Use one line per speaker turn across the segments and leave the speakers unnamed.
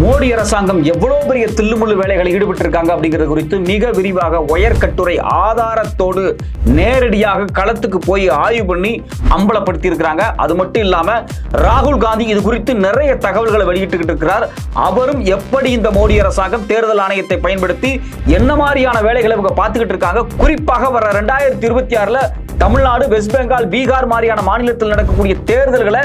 மோடி அரசாங்கம் எவ்வளவு பெரிய தில்லுமுள்ளு வேலைகளை ஈடுபட்டிருக்காங்க அப்படிங்கிறது குறித்து மிக விரிவாக ஒயர் கட்டுரை ஆதாரத்தோடு நேரடியாக களத்துக்கு போய் ஆய்வு பண்ணி அம்பலப்படுத்தி இருக்கிறாங்க அது மட்டும் இல்லாம ராகுல் காந்தி இது குறித்து நிறைய தகவல்களை வெளியிட்டுக்கிட்டு இருக்கிறார். அவரும் எப்படி இந்த மோடி அரசாங்கம் தேர்தல் ஆணையத்தை பயன்படுத்தி என்ன மாதிரியான வேலைகளை இவங்க பார்த்துக்கிட்டு இருக்காங்க? குறிப்பாக வர ரெண்டாயிரத்தி இருபத்தி ஆறுல தமிழ்நாடு வெஸ்ட் பெங்கால் பீகார் மாதிரியான மாநிலத்தில் நடக்கக்கூடிய தேர்தல்களை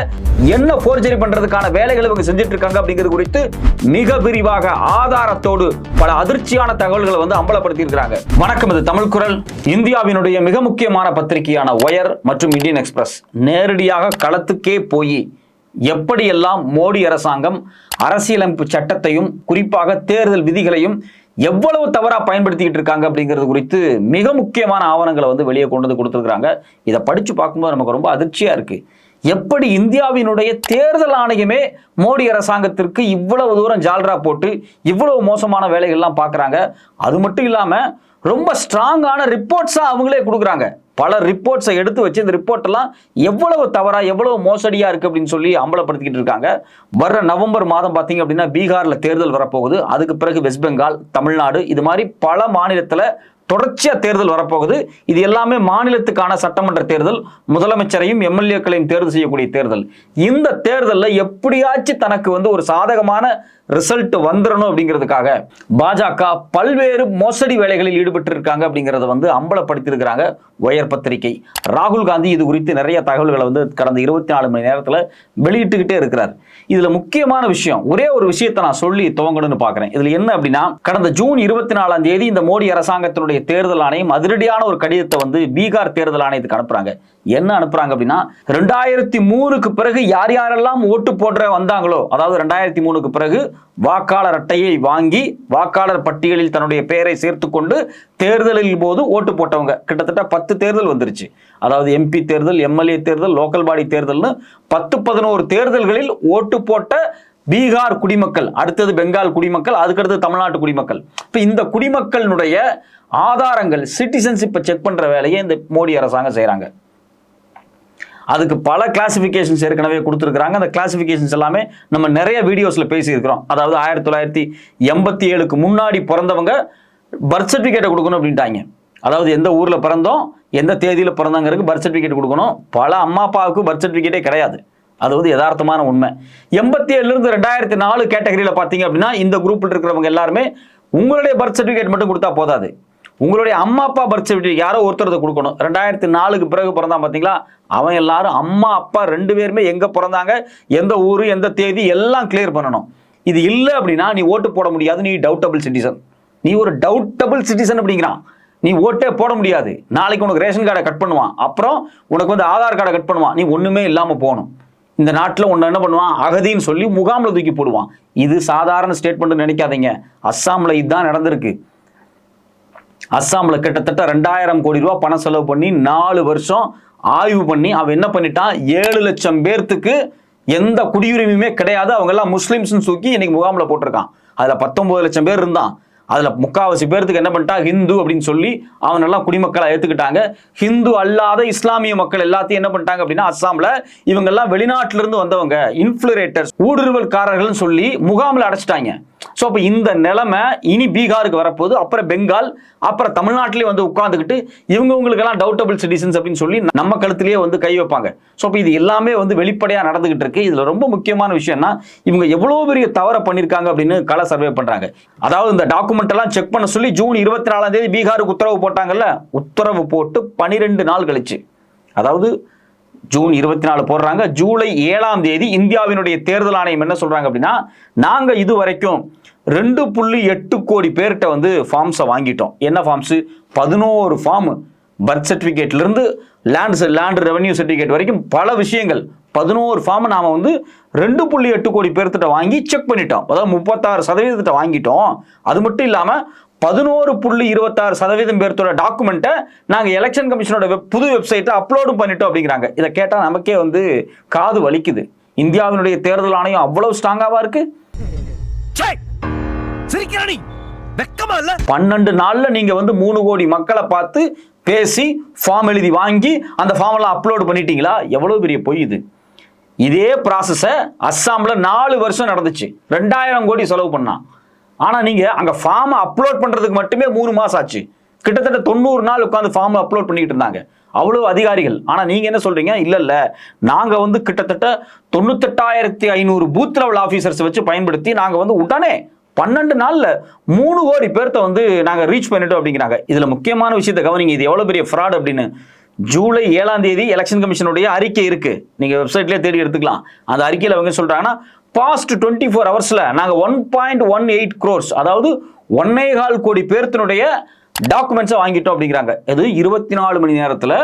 என்ன போர்ஜரி பண்றதுக்கான வேலைகளை இவங்க செஞ்சுட்டு இருக்காங்க அப்படிங்கிறது குறித்து மிக விரிவாக ஆதாரத்தோடு பல அதிர்ச்சியான தகவல்களை வந்து அம்பலப்படுத்தி இருக்கிறாங்க வணக்கம் இது தமிழ் குரல். இந்தியாவினுடைய மிக முக்கியமான பத்திரிகையான ஒயர் மற்றும் இந்தியன் எக்ஸ்பிரஸ். நேரடியாக களத்துக்கே போய் எப்படியெல்லாம் மோடி அரசாங்கம் அரசியலமைப்பு சட்டத்தையும் குறிப்பாக தேர்தல் விதிகளையும் எவ்வளவு தவறாக பயன்படுத்திக்கிட்டு இருக்காங்க அப்படிங்கிறது குறித்து மிக முக்கியமான ஆவணங்களை வந்து வெளியே கொண்டு வந்து கொடுத்துருக்காங்க இதை படித்து பார்க்கும்போது நமக்கு ரொம்ப அதிர்ச்சியாக இருக்குது எப்படி இந்தியாவினுடைய தேர்தல் ஆணையமே மோடி அரசாங்கத்திற்கு இவ்வளவு தூரம் ஜால்ரா போட்டு இவ்வளவு மோசமான வேலைகள்லாம் பார்க்குறாங்க அது மட்டும் இல்லாமல் ரொம்ப ஸ்ட்ராங்கான ரிப்போர்ட்ஸாக அவங்களே கொடுக்குறாங்க. பல ரிப்போர்ட்ஸை எடுத்து வச்சு இந்த ரிப்போர்ட் எல்லாம் எவ்வளவு தவறா எவ்வளவு மோசடியா இருக்கு அப்படின்னு சொல்லி அம்பலப்படுத்திக்கிட்டு இருக்காங்க. வர்ற நவம்பர் மாதம் பார்த்தீங்க அப்படின்னா பீகார்ல தேர்தல் வரப்போகுது. அதுக்கு பிறகு வெஸ்ட் பெங்கால் தமிழ்நாடு இது மாதிரி பல மாநிலத்தில் தொடர்ச்சியா தேர்தல் வரப்போகுது. இது எல்லாமே மாநிலத்துக்கான சட்டமன்ற தேர்தல் முதலமைச்சரையும் எம்எல்ஏக்களையும் தேர்வு செய்யக்கூடிய தேர்தல். இந்த தேர்தலில் எப்படியாச்சும் தனக்கு வந்து ஒரு சாதகமான ரிசல்ட் வந்துடணும் அப்படிங்கிறதுக்காக பாஜக பல்வேறு மோசடி வேலைகளில் ஈடுபட்டு இருக்காங்க அப்படிங்கிறத வந்து அம்பலப்படுத்தியிருக்கிறாங்க ஒயர் பத்திரிகை. ராகுல் காந்தி இது குறித்து நிறைய தகவல்களை வந்து கடந்த இருபத்தி நாலு மணி நேரத்தில் வெளியிட்டுக்கிட்டே இருக்கிறார். இதுல முக்கியமான விஷயம் ஒரே ஒரு விஷயத்தை நான் சொல்லி துவங்கணும்னு பார்க்குறேன் இதுல என்ன அப்படின்னா கடந்த ஜூன் இருபத்தி நாலாம் தேதி இந்த மோடி அரசாங்கத்தினுடைய தேர்தல் ஆணையம் அதிரடியான ஒரு கடிதத்தை வந்து பீகார் தேர்தல் ஆணையத்துக்கு அனுப்புறாங்க. என்ன அனுப்புறாங்க அப்படின்னா ரெண்டாயிரத்தி மூணுக்கு பிறகு யார் யாரெல்லாம் ஓட்டு போடுற வந்தாங்களோ அதாவது ரெண்டாயிரத்தி மூணுக்கு பிறகு வாக்காளர் அட்டையை வாங்கி வாக்காளர் பட்டியலில் தன்னுடைய பெயரை சேர்த்து கொண்டு தேர்தலில் போது ஓட்டு போட்டவங்க. கிட்டத்தட்ட பத்து தேர்தல் வந்துருச்சு. அதாவது எம்பி தேர்தல் எம்எல்ஏ தேர்தல் லோக்கல் பாடி தேர்தல்னு பத்து பதினோரு தேர்தல்களில் ஓட்டு போட்ட பீகார் குடிமக்கள் அடுத்தது பெங்கால் குடிமக்கள் அதுக்கடுத்து தமிழ்நாட்டு குடிமக்கள். இப்போ இந்த குடிமக்களினுடைய ஆதாரங்கள் சிட்டிசன்ஷிப்பை செக் பண்ணுற வேலையை இந்த மோடி அரசாங்கம் செய்கிறாங்க அதுக்கு பல கிளாசிஃபிகேஷன்ஸ் ஏற்கனவே கொடுத்துருக்குறாங்க. அந்த கிளாசிஃபிகேஷன்ஸ் எல்லாமே நம்ம நிறைய வீடியோஸில் பேசியிருக்கிறோம். அதாவது ஆயிரத்தி தொள்ளாயிரத்தி எண்பத்தி ஏழுக்கு முன்னாடி பிறந்தவங்க பர்த் சர்டிஃபிகேட்டை கொடுக்கணும் அப்படின்ட்டாங்க. அதாவது எந்த ஊரில் பிறந்தோம் எந்த தேதியில் பிறந்தாங்கிறதுக்கு பர்த் சர்டிஃபிகேட் கொடுக்கணும். பல அம்மா அப்பாவுக்கு பர்த் சர்டிஃபிகேட்டே கிடையாது. அது வந்து யதார்த்தமான உண்மை. எண்பத்தி ஏழுலேருந்து ரெண்டாயிரத்தி நாலு கேட்டகரியில் பார்த்தீங்க அப்படின்னா இந்த குரூப்பில் இருக்கிறவங்க எல்லாருமே உங்களுடைய பர்த் சர்டிஃபிகேட் மட்டும் கொடுத்தா போதாது. உங்களுடைய அம்மா அப்பா பர்த் சர்டிஃபிகேட் யாரோ ஒருத்தரதை கொடுக்கணும். ரெண்டாயிரத்தி நாலுக்கு பிறகு பிறந்தான் பார்த்தீங்களா? அவன் எல்லாரும் அம்மா அப்பா ரெண்டு பேருமே எங்கே பிறந்தாங்க? எந்த ஊர் எந்த தேதி எல்லாம் கிளியர் பண்ணணும். இது இல்லை அப்படின்னா நீ ஓட்டு போட முடியாது நீ டவுட்டபிள் சிட்டிசன் நீ ஒரு டவுட்டபிள் சிட்டிசன் அப்படிங்கிறான். நீ ஓட்டே போட முடியாது. நாளைக்கு உனக்கு ரேஷன் கார்டை கட் பண்ணுவான். அப்புறம் உனக்கு வந்து ஆதார் கார்டை கட் பண்ணுவான். நீ ஒன்றுமே இல்லாமல் போகணும். இந்த நாட்டில் ஒன்று என்ன பண்ணுவான்? அகதின்னு சொல்லி முகாமில் தூக்கி போடுவான். இது சாதாரண ஸ்டேட்மெண்ட் நினைக்காதீங்க. அஸ்ஸாமில் இதுதான் நடந்திருக்கு. அஸ்ஸாமில் கிட்டத்தட்ட ரெண்டாயிரம் கோடி ரூபா பணம் செலவு பண்ணி நாலு வருஷம் ஆய்வு பண்ணி அவன் என்ன பண்ணிட்டான்? ஏழு லட்சம் பேர்த்துக்கு எந்த குடியுரிமையுமே கிடையாது. அவங்க எல்லாம் முஸ்லிம்ஸ்னு தூக்கி இன்னைக்கு முகாமில் போட்டிருக்கான். அதில் பத்தொன்பது லட்சம் பேர் இருந்தான். அதில் முக்காவாசி பேர்த்துக்கு என்ன பண்ணிட்டா? ஹிந்து அப்படின்னு சொல்லி அவனெல்லாம் குடிமக்களை ஏற்றுக்கிட்டாங்க ஹிந்து அல்லாத இஸ்லாமிய மக்கள் எல்லாத்தையும் என்ன பண்ணிட்டாங்க அப்படின்னா அஸ்ஸாமில் இவங்கெல்லாம் வெளிநாட்டிலிருந்து வந்தவங்க இன்ஃப்ளரேட்டர்ஸ் ஊடுருவல்காரர்கள்னு சொல்லி முகாமில் அடைச்சிட்டாங்க. ஸோ அப்போ இந்த நிலைமை இனி பீகாருக்கு வரப்போகுது அப்புறம் பெங்கால் அப்புறம் தமிழ்நாட்டிலே வந்து உட்காந்துக்கிட்டு இவங்கவுங்களுக்கெல்லாம் டவுட்டபிள் சிட்டிசன்ஸ் அப்படின்னு சொல்லி நம்ம கழுத்துலேயே வந்து கை வைப்பாங்க. ஸோ அப்போ இது எல்லாமே வந்து வெளிப்படையாக நடந்துகிட்டு இருக்கு. இதில் ரொம்ப முக்கியமான விஷயம்னா இவங்க எவ்வளோ பெரிய தவறை பண்ணியிருக்காங்க அப்படின்னு கள சர்வே பண்ணுறாங்க அதாவது இந்த டாக்குமெண்ட் எல்லாம் செக் பண்ண சொல்லி ஜூன் இருபத்தி நாலாம் தேதி பீகாருக்கு உத்தரவு போட்டாங்கல்ல உத்தரவு போட்டு பனிரெண்டு நாள் கழிச்சு. அதாவது ஜூன் இருபத்தி நாலு போடுறாங்க. ஜூலை ஏழாம் தேதி இந்தியாவினுடைய தேர்தல் ஆணையம் என்ன சொல்றாங்க அப்படின்னா நாங்க இது வரைக்கும் ரெண்டு புள்ளி எட்டு கோடி பேர்கிட்ட வந்து ஃபார்ம்ஸை வாங்கிட்டோம். என்ன ஃபார்ம்ஸு பதினோரு ஃபார்ம் பர்த் சர்டிஃபிகேட்லேருந்து லேண்ட் லேண்ட் ரெவன்யூ சர்டிஃபிகேட் வரைக்கும் பல விஷயங்கள். பதினோரு ஃபார்ம் நாம் வந்து ரெண்டு புள்ளி எட்டு கோடி பேர்த்திட்ட வாங்கி செக் பண்ணிட்டோம். அதாவது முப்பத்தாறு சதவீதத்திட்ட வாங்கிட்டோம். அது மட்டும் இல்லாமல் பதினோரு புள்ளி இருபத்தாறு சதவீதம் பேர்த்தோட டாக்குமெண்ட்டை நாங்கள் எலெக்ஷன் கமிஷனோட வெப் புது வெப்சைட்டை அப்லோடும் பண்ணிட்டோம் அப்படிங்கிறாங்க. இதை கேட்டால் நமக்கே வந்து காது வலிக்குது. இந்தியாவினுடைய தேர்தல் ஆணையம் அவ்வளோ ஸ்ட்ராங்காவா இருக்குது
சிரிக்கிறானி வெக்கமா இல்ல?
பன்னெண்டு நாள்ல நீங்க வந்து மூணு கோடி மக்களை பார்த்து பேசி ஃபார்ம் எழுதி வாங்கி அந்த ஃபார்ம் எல்லாம் அப்லோடு பண்ணிட்டீங்களா? எவ்வளவு பெரிய பொய் இது. இதே ப்ராசஸை அஸ்ஸாம்ல நாலு வருஷம் நடந்துச்சு. ரெண்டாயிரம் கோடி செலவு பண்ணான் ஆனா நீங்க அங்க ஃபார்மை அப்லோட் பண்றதுக்கு மட்டுமே மூணு மாசம் ஆச்சு. கிட்டத்தட்ட தொண்ணூறு நாள் உட்காந்து ஃபார்ம் அப்லோட் பண்ணிக்கிட்டு இருந்தாங்க. அவ்வளவு அதிகாரிகள். ஆனா நீங்க என்ன சொல்றீங்க? இல்ல இல்ல. நாங்க வந்து கிட்டத்தட்ட தொண்ணூத்தெட்டாயிரத்தி ஐநூறு பூத் லெவல் ஆபீசர்ஸ் வச்சு பயன்படுத்தி நாங்க வந்து உடனே பன்னெண்டு நாளில் மூணு கோடி பேர்த்த வந்து நாங்கள் ரீச் பண்ணிட்டோம் அப்படிங்கிறாங்க. இதில் முக்கியமான விஷயத்தை கவனிங்க. இது எவ்வளோ பெரிய ஃப்ராட் அப்படின்னு. ஜூலை ஏழாம் தேதி எலெக்ஷன் கமிஷனுடைய அறிக்கை இருக்கு. நீங்க வெப்சைட்லேயே தேடி எடுத்துக்கலாம். அந்த அறிக்கையில் அவங்க சொல்றாங்கன்னா பாஸ்ட் டுவெண்ட்டி ஃபோர் ஹவர்ஸ்ல நாங்கள் one point one eight crores அதாவது ஒன்னே கால் கோடி பேர்த்தினுடைய டாக்குமெண்ட்ஸை வாங்கிட்டோம் அப்படிங்கிறாங்க. இது இருபத்தி நாலு மணி நேரத்தில்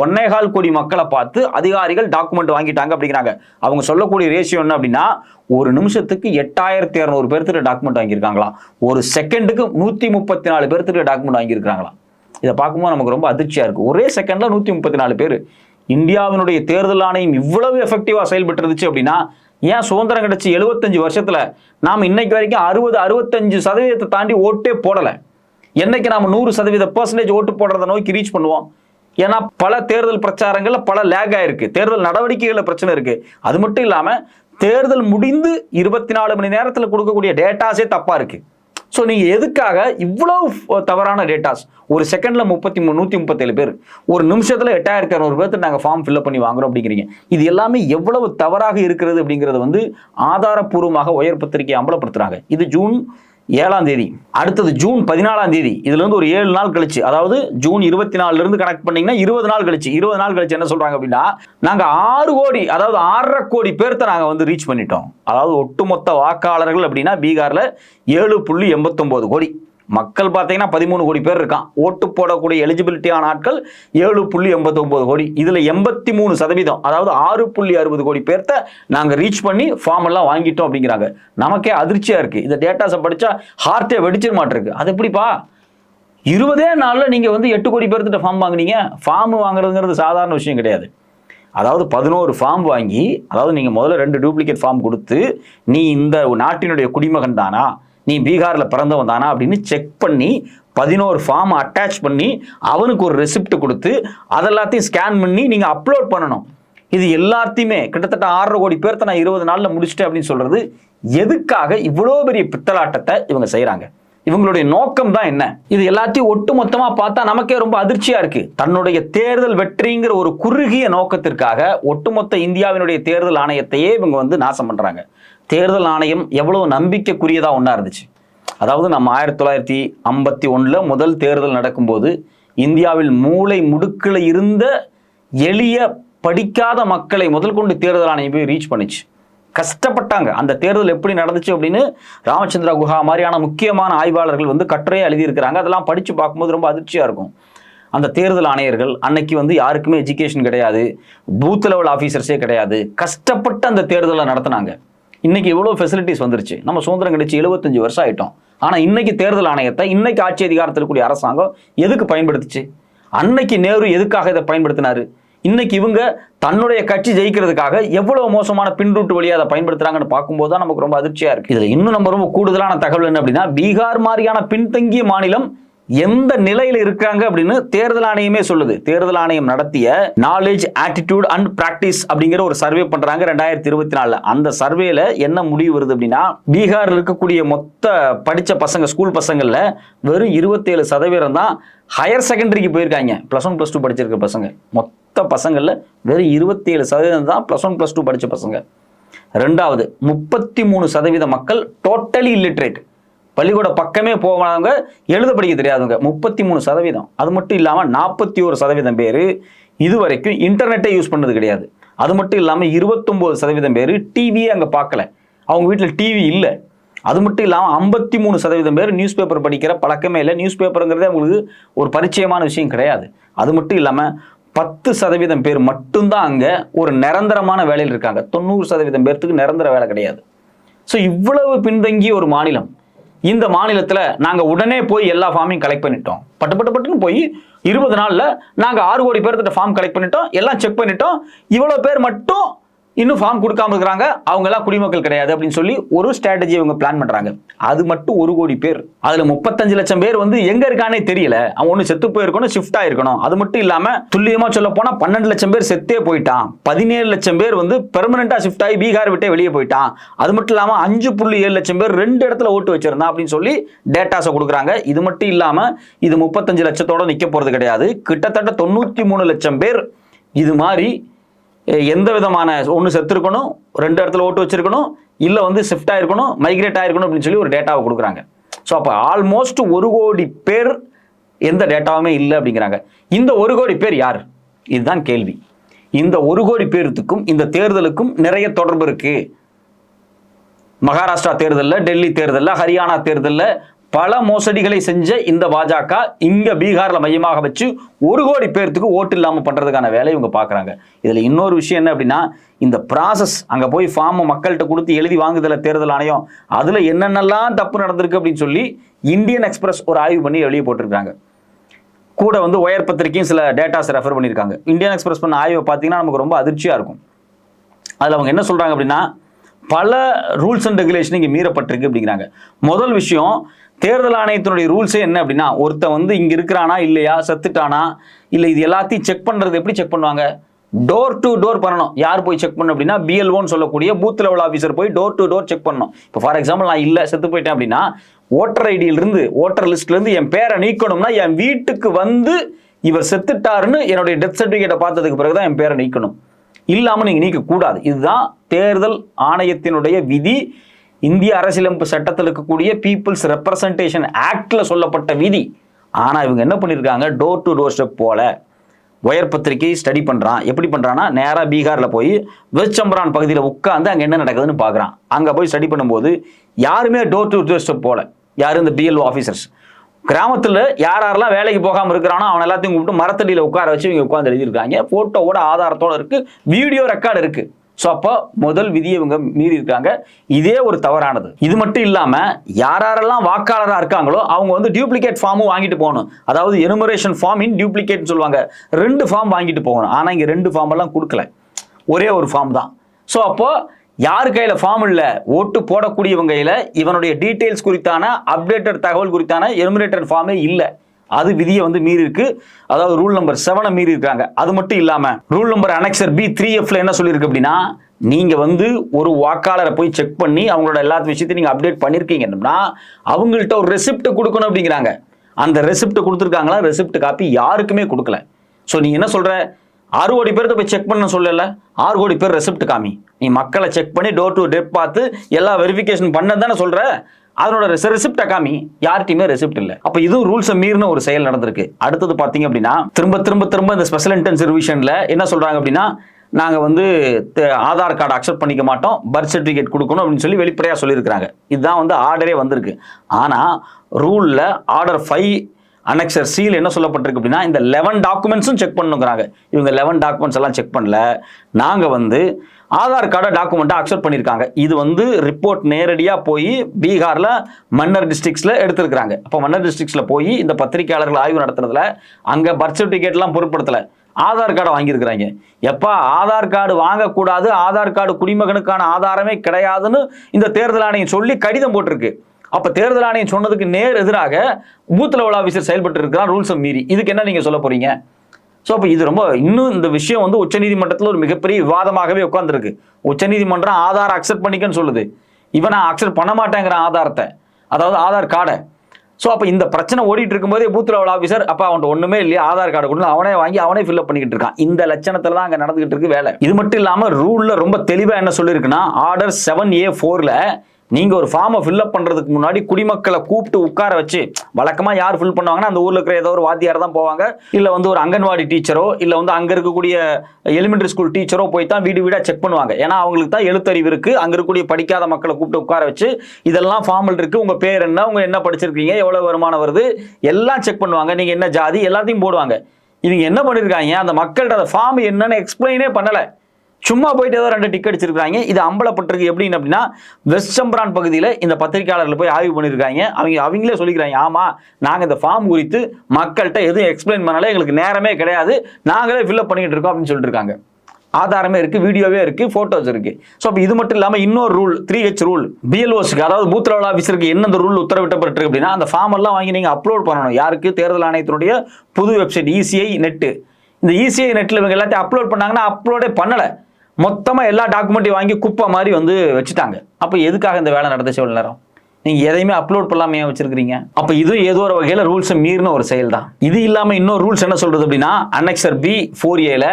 ஒன்னேகால் கோடி மக்களை பார்த்து அதிகாரிகள் டாக்குமெண்ட் வாங்கிட்டாங்க அப்படிங்கிறாங்க. அவங்க சொல்லக்கூடிய ரேஷியோ என்ன அப்படின்னா ஒரு நிமிஷத்துக்கு எட்டாயிரத்தி இரநூறு பேர்த்துட்டு டாக்குமெண்ட் வாங்கியிருக்காங்களாம் ஒரு செகண்டுக்கு நூற்றி முப்பத்தி நாலு பேர்த்துட்டு டாக்குமெண்ட் வாங்கியிருக்காங்களாம் இதை பார்க்கும்போது நமக்கு ரொம்ப அதிர்ச்சியாக இருக்குது ஒரே செகண்டில் நூற்றி முப்பத்தி நாலு பேர். இந்தியாவினுடைய தேர்தல் ஆணையம் இவ்வளவு எஃபெக்டிவாக செயல்பட்டு இருந்துச்சு அப்படின்னா ஏன் சுதந்திரம் கிடைச்சி எழுபத்தஞ்சு வருஷத்தில் நாம் இன்னைக்கு வரைக்கும் அறுபது அறுபத்தஞ்சு சதவீதத்தை தாண்டி ஓட்டே போடலை. என்னைக்கு நாம் நூறு சதவீத பர்சன்டேஜ் ஓட்டு போடுறத நோக்கி ரீச் பண்ணுவோம்? ஏன்னா பல தேர்தல் பிரச்சாரங்களில் பல லேக் ஆயிருக்கு. தேர்தல் நடவடிக்கைகளில் பிரச்சனை இருக்கு. அது மட்டும் இல்லாமல் தேர்தல் முடிந்து இருபத்தி நாலு மணி நேரத்தில் கொடுக்கக்கூடிய டேட்டாஸே தப்பாக இருக்கு. ஸோ நீங்கள் எதுக்காக இவ்வளவு தவறான டேட்டாஸ்? ஒரு செகண்டில் முப்பத்தி மூணு நூற்றி முப்பத்தேழு பேர். ஒரு நிமிஷத்தில் எட்டாயிரத்தி இரநூறு பேர்த்து நாங்கள் ஃபார்ம் ஃபில்அப் பண்ணி வாங்குறோம் அப்படிங்கிறீங்க. இது எல்லாமே எவ்வளவு தவறாக இருக்கிறது அப்படிங்கிறத வந்து ஆதாரப்பூர்வமாக உயர் பத்திரிகை அம்பலப்படுத்துகிறாங்க இது ஜூன் ஏழாம் தேதி அடுத்தது ஜூன் பதினாலாம் தேதி இதுலேருந்து ஒரு ஏழு நாள் கழிச்சு அதாவது ஜூன் இருபத்தி நாலுலேருந்து கனெக்ட் பண்ணிங்கன்னா இருபது நாள் கழிச்சு இருபது நாள் கழிச்சு என்ன சொல்கிறாங்க அப்படின்னா நாங்கள் ஆறு கோடி அதாவது ஆறரை கோடி பேர்த்த நாங்கள் வந்து ரீச் பண்ணிட்டோம். அதாவது ஒட்டுமொத்த வாக்காளர்கள் அப்படின்னா பீகாரில் ஏழு புள்ளி எண்பத்தொம்போது கோடி. மக்கள் பார்த்தீங்கன்னா பதிமூணு கோடி பேர் இருக்கான். ஓட்டு போடக்கூடிய எலிஜிபிலிட்டியான ஆட்கள் ஏழு புள்ளி எண்பத்தொம்போது கோடி. இதில் எண்பத்தி மூணு சதவீதம் அதாவது ஆறு புள்ளி அறுபது கோடி பேர்த்த நாங்கள் ரீச் பண்ணி ஃபார்ம் எல்லாம் வாங்கிட்டோம் அப்படிங்கிறாங்க. நமக்கே அதிர்ச்சியாக இருக்குது இந்த டேட்டாஸை படித்தா ஹார்ட்டே வெடிச்சிட மாட்டிருக்கு. அது எப்படிப்பா? இருபதே நாளில் நீங்கள் வந்து எட்டு கோடி பேர்த்திட்ட ஃபார்ம் வாங்குனீங்க. ஃபார்ம் வாங்குறதுங்கிறது சாதாரண விஷயம் கிடையாது. அதாவது பதினோரு ஃபார்ம் வாங்கி அதாவது நீங்கள் முதல்ல ரெண்டு டூப்ளிகேட் ஃபார்ம் கொடுத்து நீ இந்த நாட்டினுடைய குடிமகன் தானா? நீ பீகாரில் பிறந்தவன் தானா அப்படின்னு செக் பண்ணி பதினோரு ஃபார்ம் அட்டாச் பண்ணி அவனுக்கு ஒரு ரெசிப்ட் கொடுத்து அதெல்லாத்தையும் ஸ்கேன் பண்ணி நீங்கள் அப்லோட் பண்ணணும். இது எல்லாத்தையுமே கிட்டத்தட்ட ஆறரை கோடி பேர்த்த நான் இருபது நாளில் முடிச்சிட்டேன் அப்படின்னு சொல்றது எதுக்காக இவ்வளோ பெரிய பித்தலாட்டத்தை இவங்க செய்கிறாங்க இவங்களுடைய நோக்கம் தான் என்ன? இது எல்லாத்தையும் ஒட்டு மொத்தமாக பார்த்தா நமக்கே ரொம்ப அதிர்ச்சியாக இருக்கு. தன்னுடைய தேர்தல் வெற்றிங்கிற ஒரு குறுகிய நோக்கத்திற்காக ஒட்டுமொத்த இந்தியாவினுடைய தேர்தல் ஆணையத்தையே இவங்க வந்து நாசம் பண்ணுறாங்க தேர்தல் ஆணையம் எவ்வளவு நம்பிக்கைக்குரியதாக ஒன்றா இருந்துச்சு. அதாவது நம்ம ஆயிரத்தி தொள்ளாயிரத்தி ஐம்பத்தி ஒன்றில் முதல் தேர்தல் நடக்கும்போது இந்தியாவில் மூளை முடுக்கில் இருந்த எளிய படிக்காத மக்களை முதல் கொண்டு தேர்தல் ஆணையம் போய் ரீச் பண்ணிச்சு. கஷ்டப்பட்டாங்க. அந்த தேர்தல் எப்படி நடந்துச்சு அப்படின்னு ராமச்சந்திரா குஹா மாதிரியான முக்கியமான ஆய்வாளர்கள் வந்து கட்டுரையை எழுதியிருக்கிறாங்க. அதெல்லாம் படித்து பார்க்கும்போது ரொம்ப அதிர்ச்சியாக இருக்கும். அந்த தேர்தல் ஆணையர்கள் அன்னைக்கு வந்து யாருக்குமே எஜுகேஷன் கிடையாது. பூத் லெவல் ஆஃபீஸர்ஸே கிடையாது. கஷ்டப்பட்டு அந்த தேர்தலை நடத்தினாங்க. இன்னைக்கு இவ்வளோ ஃபெசிலிட்டிஸ் வந்துருச்சு? நம்ம சுதந்திரம் கிடைச்சி எழுபத்தஞ்சு வருஷம் ஆயிட்டோம். ஆனால் இன்னைக்கு தேர்தல் ஆணையத்தை இன்னைக்கு ஆட்சி அதிகாரத்தில் கூடிய அரசாங்கம் எதுக்கு பயன்படுத்துச்சு? அன்னைக்கு நேரு எதுக்காக இதை பயன்படுத்தினாரு? இன்னைக்கு இவங்க தன்னுடைய கட்சி ஜெயிக்கிறதுக்காக எவ்வளவு மோசமான பின்ரூட்டு வழியாக அதை பயன்படுத்துறாங்கன்னு பார்க்கும்போது தான் நமக்கு ரொம்ப அதிர்ச்சியா இருக்கு. இதுல இன்னும் நம்ம ரொம்ப கூடுதலான தகவல் என்ன அப்படின்னா பீகார் மாதிரியான பின்தங்கிய மாநிலம் எந்த நிலையில இருக்காங்க அப்படின்னு தேர்தல் ஆணையமே சொல்லுது. தேர்தல் ஆணையம் நடத்திய நாலேஜ் ஆட்டிடியூட் அண்ட் பிராக்டிஸ் அப்படிங்கிற ஒரு சர்வே பண்றாங்க ரெண்டாயிரத்தி இருபத்தி நாலுல. அந்த சர்வேல என்ன முடிவு வருது அப்படின்னா பீகார்ல இருக்கக்கூடிய மொத்த படிச்ச பசங்க ஸ்கூல் பசங்கள்ல வெறும் இருபத்தேழு சதவீதம் தான் ஹையர் செகண்டரிக்கு போயிருக்காங்க. ப்ளஸ் ஒன் ப்ளஸ் டூ படிச்சிருக்க பசங்க. மொத்த பசங்கள்ல வெறும் இருபத்தேழு சதவீதம் தான் ப்ளஸ் ஒன் ப்ளஸ் டூ படிச்ச பசங்க. ரெண்டாவது முப்பத்தி மூணு சதவீத மக்கள் டோட்டலி இல்லிட்ரேட் பள்ளிக்கூட பக்கமே போவாங்க எழுத படிக்க தெரியாதவங்க. முப்பத்தி மூணு சதவீதம். அது மட்டும் இல்லாமல் நாற்பத்தி ஒரு சதவீதம் பேர் இது வரைக்கும் இன்டர்நெட்டை யூஸ் பண்ணது கிடையாது. அது மட்டும் இல்லாமல் இருபத்தொம்போது சதவீதம் பேர் டிவியே அங்கே பார்க்கல. அவங்க வீட்டில் டிவி இல்லை. அது மட்டும் இல்லாமல் ஐம்பத்தி மூணு சதவீதம் பேர் நியூஸ் பேப்பர் படிக்கிற பழக்கமே இல்லை. நியூஸ் பேப்பருங்கிறதே அவங்களுக்கு ஒரு பரிச்சயமான விஷயம் கிடையாது. அது மட்டும் இல்லாமல் பத்து சதவீதம் பேர் மட்டும்தான் அங்கே ஒரு நிரந்தரமான வேலையில் இருக்காங்க. தொண்ணூறு சதவீதம் பேர்த்துக்கு நிரந்தர வேலை கிடையாது. ஸோ இவ்வளவு பின்தங்கிய ஒரு மாநிலம். இந்த மாநிலத்தில் நாங்கள் உடனே போய் எல்லா ஃபார்மையும் கலெக்ட் பண்ணிட்டோம். பட்டு பட்டு பட்டுன்னு போய் இருபது நாளில் நாங்கள் ஆறு கோடி பேர்த்திட்ட ஃபார்ம் கலெக்ட் பண்ணிட்டோம். எல்லாம் செக் பண்ணிட்டோம். இவ்வளோ பேர் மட்டும் இன்னும் ஃபார்ம் கொடுக்காம இருக்கிறாங்க. அவங்க எல்லாம் குடிமக்கள் கிடையாது அப்படின்னு சொல்லி ஒரு ஸ்ட்ராட்டஜி இவங்க பிளான் பண்றாங்க. அது மட்டும் ஒரு கோடி பேர். அதுல முப்பத்தஞ்சு லட்சம் பேர் வந்து எங்க இருக்கானே தெரியல. அவன் ஒண்ணு செத்து போயிருக்கணும் ஷிஃப்ட் ஆயிருக்கணும். அது மட்டும் இல்லாம துல்லியமா சொல்ல போனா பன்னெண்டு லட்சம் பேர் செத்தே போயிட்டான். பதினேழு லட்சம் பேர் வந்து பெர்மனண்டா ஷிஃப்ட் ஆகி பீகார் விட்டே வெளியே போயிட்டான். அது மட்டும் இல்லாம அஞ்சு புள்ளி ஏழு லட்சம் பேர் ரெண்டு இடத்துல ஓட்டு வச்சிருந்தான் அப்படின்னு சொல்லி டேட்டாஸை கொடுக்குறாங்க. இது மட்டும் இல்லாம இது முப்பத்தஞ்சு லட்சத்தோட நிக்க போறது கிடையாது. கிட்டத்தட்ட தொண்ணூத்தி மூணு லட்சம் பேர் இது மாதிரி எந்த விதமான ஒன்று செத்துருக்கணும் ரெண்டு இடத்துல ஓட்டு வச்சிருக்கணும் இல்லை வந்து ஷிஃப்ட் ஆயிருக்கணும் மைக்ரேட் ஆயிருக்கணும் அப்படின்னு சொல்லி ஒரு டேட்டாவை கொடுக்குறாங்க. ஸோ அப்போ ஆல்மோஸ்ட் ஒரு கோடி பேர் எந்த டேட்டாவுமே இல்லை அப்படிங்கிறாங்க. இந்த ஒரு கோடி பேர் யார்? இதுதான் கேள்வி. இந்த ஒரு கோடி பேர்த்துக்கும் இந்த தேர்தலுக்கும் நிறைய தொடர்பு இருக்கு. மகாராஷ்டிரா தேர்தலில் டெல்லி தேர்தலில் ஹரியானா தேர்தலில் பல மோசடிகளை செஞ்ச இந்த பாஜக இங்க பீகார்ல மையமாக வச்சு ஒரு கோடி பேர்த்துக்கு ஓட்டு இல்லாம பண்றதுக்கான வேலையை இவங்க பாக்குறாங்க. இதுல இன்னொரு விஷயம் என்ன அப்படின்னா இந்த ப்ராசஸ் அங்க போய் ஃபார்ம் மக்கள்கிட்ட கொடுத்து எழுதி வாங்குதல தேர்தல் ஆணையம் அதுல என்னென்னலாம் தப்பு நடந்திருக்கு அப்படின்னு சொல்லி இந்தியன் எக்ஸ்பிரஸ் ஒரு ஆய்வு பண்ணி வெளியே போட்டிருக்காங்க. கூட வந்து ஒயர் பத்திரிக்கையும் சில டேட்டாஸ் ரெஃபர் பண்ணியிருக்காங்க. இந்தியன் எக்ஸ்பிரஸ் பண்ண ஆய்வை பார்த்தீங்கன்னா நமக்கு ரொம்ப அதிர்ச்சியாக இருக்கும். அதில் அவங்க என்ன சொல்கிறாங்க அப்படின்னா பல ரூல்ஸ் அண்ட் ரெகுலேஷன் இங்கே மீறப்பட்டிருக்கு அப்படிங்கிறாங்க. முதல் விஷயம் தேர்தல் ஆணையத்தினுடைய ரூல்ஸே என்ன அப்படின்னா ஒருத்தன் வந்து இங்கே இருக்கிறானா இல்லையா செத்துட்டானா இல்லை இது எல்லாத்தையும் செக் பண்ணுறது எப்படி செக் பண்ணுவாங்க? டோர் டு டோர் பண்ணணும். யார் போய் செக் பண்ணணும் அப்படின்னா பிஎல்ஓன்னு சொல்லக்கூடிய பூத் லெவல் ஆஃபீஸர் போய் டோர் டு டோர் செக் பண்ணணும். இப்போ ஃபார் எக்ஸாம்பிள் நான் இல்லை செத்து போயிட்டேன் அப்படின்னா ஓட்டர் ஐடியிலிருந்து ஓட்டர் லிஸ்ட்லேருந்து என் பேரை நீக்கணும்னா என் வீட்டுக்கு வந்து இவர் செத்துட்டாருன்னு என்னுடைய டெத் சர்டிஃபிகேட்டை பார்த்ததுக்கு பிறகு தான் என் பேரை நீக்கணும். இல்லாமல் நீங்கள் நீக்கக்கூடாது. இதுதான் தேர்தல் ஆணையத்தினுடைய விதி. இந்திய அரசியலமைப்பு சட்டத்தில் இருக்கக்கூடிய பீப்புள்ஸ் ரெப்ரசன்டேஷன் ஆக்டில் சொல்லப்பட்ட விதி. ஆனால் இவங்க என்ன பண்ணியிருக்காங்க டோர் டு டோர் ஸ்டெப் போல ஒயர் பத்திரிகை ஸ்டடி பண்ணுறான் எப்படி பண்ணுறான்னா நேராக பீகாரில் போய் வெச்சம்பரான் பகுதியில் உட்காந்து அங்கே என்ன நடக்குதுன்னு பார்க்குறான் அங்கே போய் ஸ்டடி பண்ணும்போது யாருமே டோர் டு டோர் ஸ்டெப் போல. யாரும் இந்த பிஎல்ஓ ஆஃபீஸர்ஸ் கிராமத்தில் யார் யாரெல்லாம் வேலைக்கு போகாமல் இருக்கிறானோ அவன் எல்லாத்தையும் கூப்பிட்டு மரத்தடியில் உட்கார வச்சு இவங்க உட்காந்து எழுதியிருக்காங்க. ஃபோட்டோவோட ஆதாரத்தோட இருக்குது வீடியோ ரெக்கார்டு இருக்குது ஸோ அப்போ முதல் விதியை இவங்க மீறி இருக்காங்க இதே ஒரு தவறானது. இது மட்டும் இல்லாமல் யாரெல்லாம் வாக்காளராக இருக்காங்களோ அவங்க வந்து டியூப்ளிகேட் ஃபார்மும் வாங்கிட்டு போகணும். அதாவது எனுமரேஷன் ஃபார்ம் இன் டியூப்ளிகேட்னு சொல்லுவாங்க. ரெண்டு ஃபார்ம் வாங்கிட்டு போகணும். ஆனால் இங்கே ரெண்டு ஃபார்ம் எல்லாம் கொடுக்கல. ஒரே ஒரு ஃபார்ம் தான். ஸோ அப்போ யார் கையில் ஃபார்ம் இல்லை ஓட்டு போடக்கூடியவங்க கையில் இவனுடைய டீட்டெயில்ஸ் குறித்தான அப்டேட்டட் தகவல் குறித்தான எனுமரேட்டட் ஃபார்மே இல்லை. அது விதியை வந்து மீறி இருக்கு அதாவது ரூல் நம்பர் செவனை மீறி இருக்காங்க அது மட்டும் இல்லாம rule number annexure B three எஃப்ல என்ன சொல்லியிருக்கு அப்படின்னா நீங்க வந்து ஒரு வாக்காளரை போய் செக் பண்ணி அவங்களோட எல்லா விஷயத்தையும் நீங்க அப்டேட் பண்ணிருக்கீங்கன்னா அவங்கள்ட்ட ஒரு ரெசிப்ட் கொடுக்கணும் அப்படிங்கிறாங்க. அந்த ரெசிப்ட் கொடுத்துருக்காங்களா? ரெசிப்ட் காப்பி யாருக்குமே கொடுக்கல. ஸோ நீ என்ன சொல்ற? ஆறு கோடி பேர்த்த போய் செக் பண்ண சொல்லல. ஆறு கோடி பேர் ரெசிப்ட் காமி. நீ மக்களை செக் பண்ணி டோர் டு டெப் பார்த்து எல்லா வெரிஃபிகேஷன் பண்ண தானே சொல்ற? அதனோட ரெசிப்டை காமி யார்கிட்டயுமே ரெசிப்ட் இல்லை. அப்ப இதுவும் ரூல்ஸை மீறின ஒரு செயல் நடந்திருக்கு. அடுத்தது பாத்தீங்க அப்படின்னா திரும்ப திரும்ப திரும்ப இந்த ஸ்பெஷல் இன்டென்ஸ் ரிவிஷன்ல என்ன சொல்றாங்க அப்படின்னா நாங்க வந்து ஆதார் கார்டு அக்செப்ட் பண்ணிக்க மாட்டோம் பர்த் சர்டிஃபிகேட் கொடுக்கணும் அப்படின்னு சொல்லி வெளிப்படையா சொல்லியிருக்கிறாங்க. இதுதான் வந்து ஆர்டரே வந்திருக்கு. ஆனா ரூல்ல ஆர்டர் ஃபைவ் அனெக்சர் சீல் என்ன சொல்லப்பட்டிருக்கு அப்படின்னா இந்த லெவன் டாக்குமெண்ட்ஸும் செக் பண்ணுங்கிறாங்க இவங்க லெவன் டாக்குமெண்ட்ஸ் எல்லாம் செக் பண்ணல. நாங்கள் வந்து ஆதார் கார்டை டாக்குமெண்ட்டை அக்செப்ட் பண்ணியிருக்காங்க. இது வந்து ரிப்போர்ட் நேரடியாக போய் பீகாரில் மன்னர் டிஸ்ட்ரிக்ஸில் எடுத்திருக்கிறாங்க. அப்போ மன்னர் டிஸ்ட்ரிக்ஸில் போய் இந்த பத்திரிகையாளர்கள் ஆய்வு நடத்துனதில் அங்கே பர்த் சர்டிஃபிகேட்லாம் பொருட்படுத்தலை. ஆதார் கார்டை வாங்கியிருக்கிறாங்க. எப்பா ஆதார் கார்டு வாங்கக்கூடாது ஆதார் கார்டு குடிமகனுக்கான ஆதாரமே கிடையாதுன்னு இந்த தேர்தல் ஆணையம் சொல்லி கடிதம் போட்டிருக்கு. அப்போ தேர்தல் ஆணையம் சொன்னதுக்கு நேர் எதிராக பூத் லெவல் ஆஃபீஸர் செயல்பட்டு இருக்கிறான் ரூல்ஸை மீறி. இதுக்கு என்ன நீங்கள் சொல்ல போகிறீங்க ஸோ அப்போ இது ரொம்ப இன்னும் இந்த விஷயம் வந்து உச்சநீதிமன்றத்தில் ஒரு மிகப்பெரிய விவாதமாகவே உட்காந்துருக்கு உச்சநீதிமன்றம் ஆதார் அக்செப்ட் பண்ணிக்கன்னு சொல்லுது. இவன் நான் அக்செப்ட் பண்ண மாட்டேங்கிறான் ஆதாரத்தை. அதாவது ஆதார் கார்டை. ஸோ அப்போ இந்த பிரச்சனை ஓடிட்டு இருக்கும்போதே பூத் லெவல் ஆஃபீஸர் அப்போ அவன்கிட்ட ஒன்றுமே இல்லையா ஆதார் கார்டு கொடுத்து அவனே வாங்கி அவனே ஃபில்அப் பண்ணிக்கிட்டு இருக்கான். இந்த லட்சணத்தில் தான் அங்கே நடந்துகிட்டு இருக்கு வேலை. இது மட்டும் இல்லாமல் ரூலில் ரொம்ப தெளிவாக என்ன சொல்லியிருக்குன்னா ஆர்டர் செவன் ஏ ஃபோரில் நீங்கள் ஒரு ஃபார்மை ஃபில்அப் பண்ணுறதுக்கு முன்னாடி குடிமக்களை கூப்பிட்டு உட்கார வச்சு வழக்கமாக யார் ஃபில் பண்ணுவாங்கன்னா அந்த ஊரில் இருக்கிற ஏதோ ஒரு வாத்தியார் தான் போவாங்க. இல்லை வந்து ஒரு அங்கன்வாடி டீச்சரோ இல்லை வந்து அங்கே இருக்கக்கூடிய எலிமெண்ட்ரி ஸ்கூல் டீச்சரோ போய் தான் வீடு வீடாக செக் பண்ணுவாங்க. ஏன்னா அவங்களுக்கு தான் எழுத்தறிவு இருக்குது அங்கே இருக்கக்கூடிய படிக்காத மக்களை கூப்பிட்டு உட்கார வச்சு இதெல்லாம் ஃபார்மல் இருக்குது உங்கள் பேர் என்ன? உங்கள் என்ன படிச்சிருக்கீங்க? எவ்வளோ வருமானம் வருது? எல்லாம் செக் பண்ணுவாங்க. நீங்கள் என்ன ஜாதி? எல்லாத்தையும் போடுவாங்க. இவங்க என்ன பண்ணியிருக்காங்க அந்த மக்கள்கிட்ட அந்த ஃபார்ம் என்னன்னு எக்ஸ்பிளைனே பண்ணலை. சும்மா போயிட்டு ஏதோ ரெண்டு டிக்கெட் அடிச்சிருக்காங்க இது அம்பலப்பட்டிருக்கு எப்படின்னு அப்படின்னா வெஸ்ட் சம்பரான் பகுதியில் இந்த பத்திரிகையாளர்கள் போய் ஆய்வு பண்ணியிருக்காங்க. அவங்க அவங்களே சொல்லிக்கிறாங்க ஆமாம் நாங்கள் இந்த ஃபார்ம் குறித்து மக்கள்கிட்ட எதுவும் எக்ஸ்பிளைன் பண்ணாலே. எங்களுக்கு நேரமே கிடையாது. நாங்களே ஃபில்அப் பண்ணிக்கிட்டு இருக்கோம் அப்படின்னு சொல்லிட்டு இருக்காங்க ஆதாரமே இருக்குது வீடியோவே இருக்குது ஃபோட்டோஸ் இருக்குது ஸோ அப்போ இது மட்டும் இல்லாமல் இன்னொரு ரூல் த்ரீ ஹெச் ரூல் பிஎல்ஓஸ்க்கு அதாவது பூத் லெவல் ஆஃபீஸருக்கு என்ன ரூல் உத்தரவிட்டப்பட்டிருக்கு அப்படின்னா அந்த ஃபார்ம் எல்லாம் வாங்கி நீங்கள் அப்லோட் பண்ணணும். யாருக்கு? தேர்தல் ஆணையத்தினுடைய புது வெப்சைட் இசிஐ நெட்டு இந்த இசிஐ நெட்டில் இவங்க எல்லாத்தையும் அப்லோட் பண்ணாங்கன்னா அப்லோடே பண்ணலை. மொத்தமாக எல்லா டாக்குமெண்ட்டையும் வாங்கி குப்பை மாதிரி வந்து வச்சுட்டாங்க. அப்போ எதுக்காக இந்த வேலை நடந்துச்சு இவ்வளோ நேரம்? நீங்கள் எதையுமே அப்லோட் பண்ணலாமே ஏன் அப்போ இது ஏதோ ஒரு வகையில் ரூல்ஸை மீறின ஒரு செயல் தான் இது இல்லாமல் இன்னொரு ரூல்ஸ் என்ன சொல்கிறது அப்படின்னா அன்னெக்சர் பி ஃபோர் ஏல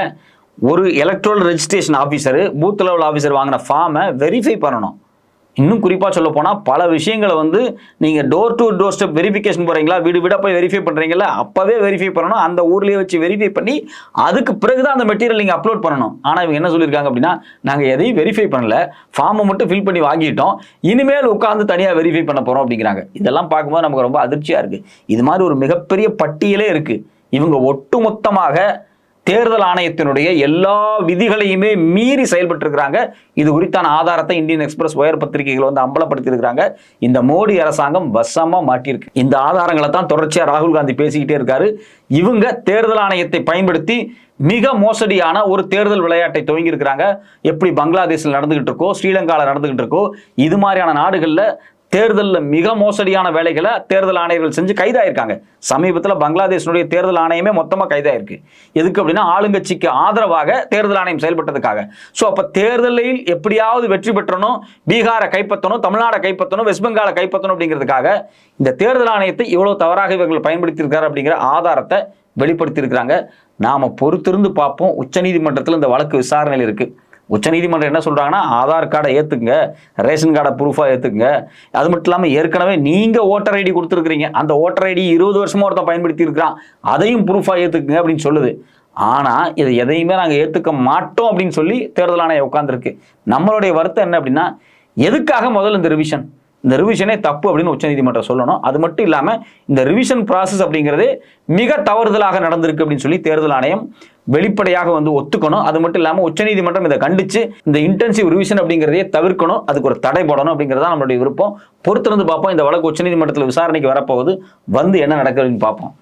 ஒரு electoral registration officer booth level officer வாங்கின ஃபார்மை வெரிஃபை பண்ணணும். இன்னும் குறிப்பாக சொல்ல போனால் பல விஷயங்களை வந்து நீங்கள் door to door step verification போகிறீங்களா வீடு வீடாக போய் வெரிஃபை பண்ணுறீங்களா அப்போவே வெரிஃபை பண்ணணும். அந்த ஊர்லேயே வச்சு வெரிஃபை பண்ணி அதுக்கு பிறகு தான் அந்த மெட்டீரியல் நீங்கள் அப்லோட் பண்ணணும். ஆனால் இவங்க என்ன சொல்லியிருக்காங்க அப்படின்னா நாங்கள் எதையும் வெரிஃபை பண்ணல. ஃபார்மை மட்டும் ஃபில் பண்ணி வாங்கிட்டோம். இனிமேல் உட்காந்து தனியாக வெரிஃபை பண்ண போகிறோம் அப்படிங்கிறாங்க. இதெல்லாம் பார்க்கும்போது நமக்கு ரொம்ப அதிர்ச்சியாக இருக்குது இது மாதிரி ஒரு மிகப்பெரிய பட்டியலே இருக்குது இவங்க ஒட்டுமொத்தமாக தேர்தல் ஆணையத்தினுடைய எல்லா விதிகளையுமே மீறி செயல்பட்டிருக்கிறாங்க. இது குறித்தான ஆதாரத்தை இந்தியன் எக்ஸ்பிரஸ் உயர் பத்திரிகைகள் வந்து அம்பலப்படுத்தியிருக்கிறாங்க. இந்த மோடி அரசாங்கம் வசமா மாட்டியிருக்கு. இந்த ஆதாரங்களை தான் தொடர்ச்சியா ராகுல் காந்தி பேசிக்கிட்டே இருக்காரு. இவங்க தேர்தல் ஆணையத்தை பயன்படுத்தி மிக மோசடியான ஒரு தேர்தல் விளையாட்டை துவங்கி இருக்கிறாங்க எப்படி பங்களாதேஷில் நடந்துகிட்டு இருக்கோ ஸ்ரீலங்காவில் நடந்துகிட்டு இருக்கோ இது மாதிரியான நாடுகளில் தேர்தலில் மிக மோசடியான வேலைகளை தேர்தல் ஆணையர்கள் செஞ்சு கைதாயிருக்காங்க. சமீபத்தில் பங்களாதேஷனுடைய தேர்தல் ஆணையமே மொத்தமாக கைதாயிருக்கு. எதுக்கு அப்படின்னா ஆளுங்கட்சிக்கு ஆதரவாக தேர்தல் ஆணையம் செயல்பட்டதுக்காக. ஸோ அப்போ தேர்தலில் எப்படியாவது வெற்றி பெற்றணும் பீகாரை கைப்பற்றணும் தமிழ்நாடை கைப்பற்றணும் வெஸ்ட் பெங்காலை கைப்பற்றணும் அப்படிங்கிறதுக்காக இந்த தேர்தல் ஆணையத்தை இவ்வளோ தவறாக இவர்கள் பயன்படுத்தியிருக்காரு அப்படிங்கிற ஆதாரத்தை வெளிப்படுத்தியிருக்கிறாங்க. நாம் பொறுத்திருந்து பார்ப்போம். உச்சநீதிமன்றத்தில் இந்த வழக்கு விசாரணையில் இருக்குது உச்சநீதிமன்றம் என்ன சொல்கிறாங்கன்னா ஆதார் கார்டை ஏற்றுங்க ரேஷன் கார்டை ப்ரூஃபாக ஏத்துக்குங்க. அது மட்டும் இல்லாமல் ஏற்கனவே நீங்கள் ஓட்டர் ஐடி கொடுத்துருக்குறீங்க. அந்த ஓட்டர் ஐடி இருபது வருஷமாக ஒருத்தன் பயன்படுத்தி இருக்கிறான். அதையும் ப்ரூஃபாக ஏற்றுக்குங்க அப்படின்னு சொல்லுது. ஆனால் இதை எதையுமே நாங்கள் ஏற்றுக்க மாட்டோம் அப்படின்னு சொல்லி தேர்தல் ஆணையம் உட்காந்துருக்கு நம்மளுடைய வருத்தம் என்ன அப்படின்னா எதுக்காக முதல்ல இந்த ரிவிஷன் இந்த ரிவிஷனே தப்பு அப்படின்னு உச்சநீதிமன்றம் சொல்லணும். அது மட்டும் இல்லாமல் இந்த ரிவிஷன் ப்ராசஸ் அப்படிங்கிறது மிக தவறுதலாக நடந்திருக்கு அப்படின்னு சொல்லி தேர்தல் ஆணையம் வெளிப்படையாக வந்து ஒத்துக்கணும். அது மட்டும் இல்லாமல் உச்சநீதிமன்றம் இதை கண்டிச்சு இந்த இன்டென்சிவ் ரிவிஷன் அப்படிங்கிறதையே தவிர்க்கணும். அதுக்கு ஒரு தடை போடணும் அப்படிங்கிறதா நம்மளுடைய விருப்பம். பொறுத்திருந்து பார்ப்போம். இந்த வழக்கு உச்சநீதிமன்றத்தில் விசாரணைக்கு வரப்போகுது. வந்து என்ன நடக்குதுன்னு பார்ப்போம்.